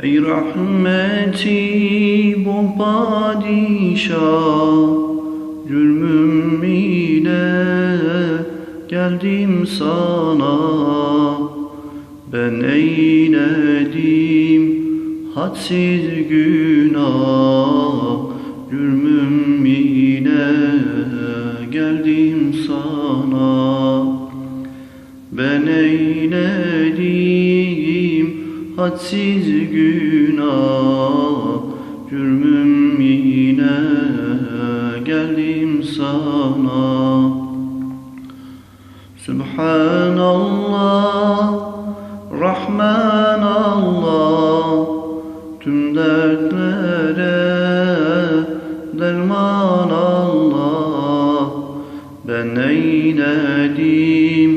Ey rahmeti bu padişah Cürmüm ile geldim sana. Ben eyledim hadsiz günah Cürmüm ile geldim sana. Ben eyledim hadsiz günah Cürmüm yine geldim sana. Subhanallah Rahman Allah Tüm dertlere derman Allah Ben eyledim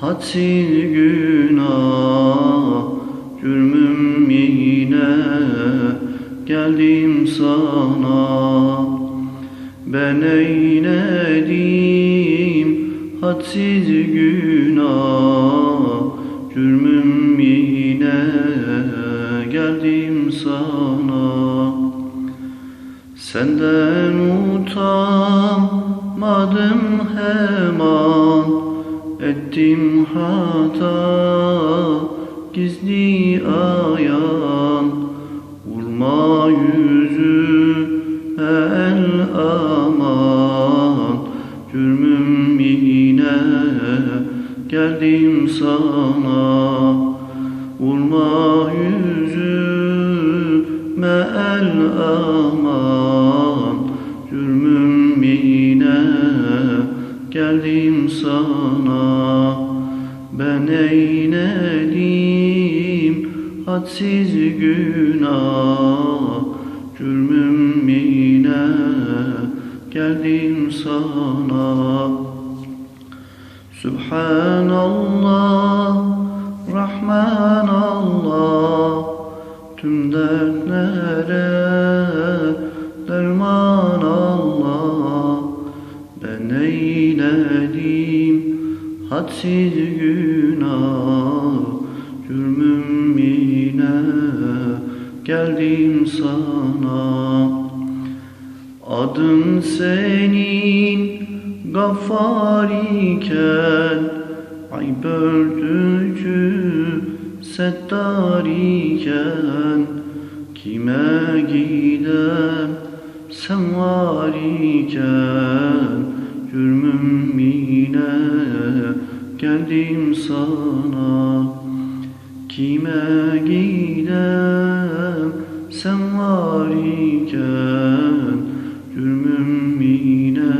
hadsiz günah Cürmüm yine geldim sana. Ben eyledim hadsiz günah. Cürmüm yine geldim sana. Senden utanmadım hemen. Ettim hata gizli ayan Vurma yüzü el aman. Cürmüm yine geldim sana. Vurma yüzüme el aman. Cürmüm yine geldim sana Ben eyledim hadsiz günah. Cürmüm yine geldim sana. Subhanallah Rahman Allah Tüm dertlere derman Allah Ben eyledim hadsiz günah Cürmüm yine geldim sana. Adın senin gaffar iken Ayıp örtücü settar iken Kime gidem sen var iken Cürmüm geldim sana Kime gidem? Sen var iken Cürmüm yine.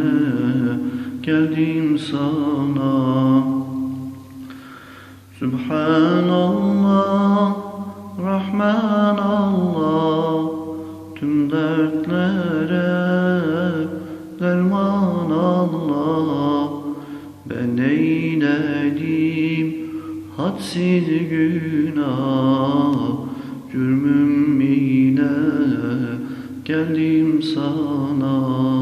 Geldim sana Subhanallah Rahman eyledim hadsiz günah Cürmüm yine geldim sana